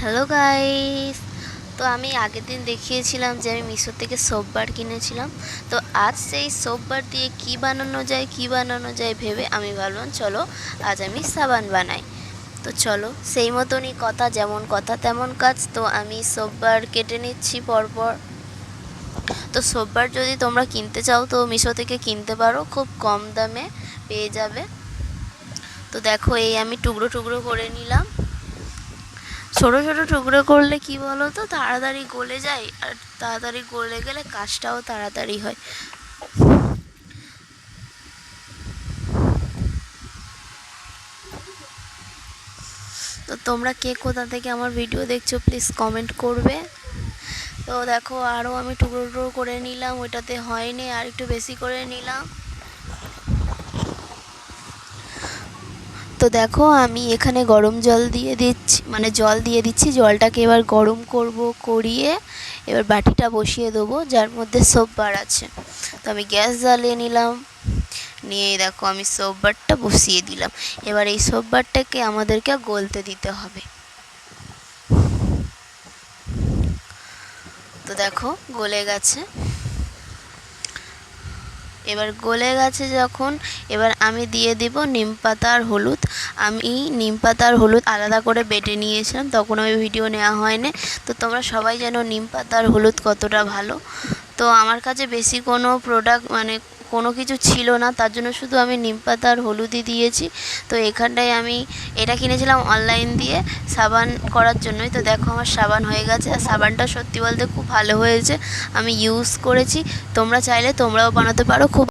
Hello guys তো আমি আগের দিন দেখিয়েছিলাম যে আমি মিশো থেকে সোপ বার কিনেছিলাম। তো আজ সেই সোপ বার দিয়ে কি বানানো যায়, কি বানানো যায় ভেবে আমি ভাবলাম, চলো আজ আমি সাবান বানাই। তো চলো, সেই মতনই কথা, যেমন কথা তেমন কাজ। তো আমি সোপ বার কেটে নিচ্ছি পরপর। তো সোপ বার যদি তোমরা কিনতে চাও, তো মিশো থেকে কিনতে পারো, খুব কম দামে পেয়ে যাবে। তো দেখো, এই আমি টুকরো টুকরো করে নিলাম। ছোটো ছোটো টুকরো করলে কি বলো তো তাড়াতাড়ি গলে যায়, আর তাড়াতাড়ি গলে গেলে কাজটাও তাড়াতাড়ি হয়। তো তোমরা কে কোথা থেকে আমার ভিডিও দেখছ প্লিজ কমেন্ট করবে। তো দেখো আরও আমি টুকরো টুকরো করে নিলাম, ওইটাতে হয়নি, আর একটু বেশি করে নিলাম। তো দেখো আমি এখানে গরম জল দিয়ে দিচ্ছি মানে জল দিয়ে দিচ্ছি, জলটাকে এবার গরম করব, করিয়ে এবার বাটিটা বসিয়ে দেবো, যার মধ্যে সোপ বার আছে। তো আমি গ্যাস জ্বালিয়ে নিলাম, নিয়ে দেখো আমি সোপ বারটা বসিয়ে দিলাম। এবার এই সোপ বারটাকে আমাদেরকে গলতে দিতে হবে। তো দেখো গলে গেছে। এবার গলে গেছে যখন, এবার আমি দিয়ে দিব নিম পাতা আর হলুদ। আমি নিম পাতা আর হলুদ আলাদা করে বেটে নিয়েছিলাম, তখন ওই ভিডিও নেওয়া হয়নি। তো তোমরা সবাই জানো নিম পাতা আর হলুদ কতটা ভালো। তো আমার কাছে বেশি কোনো প্রোডাক্ট মানে কোনো কিছু ছিল না, তার জন্য শুধু আমি নিম পাতা আর হলুদই দিয়েছি। তো এখানটায় আমি এটা কিনেছিলাম অনলাইন দিয়ে সাবান করার জন্যই। তো দেখো আমার সাবান হয়ে গেছে। আর সাবানটা সত্যি বলতে খুব ভালো হয়েছে। আমি ইউজ করেছি। তোমরা চাইলে তোমরাও বানাতে পারো। খুব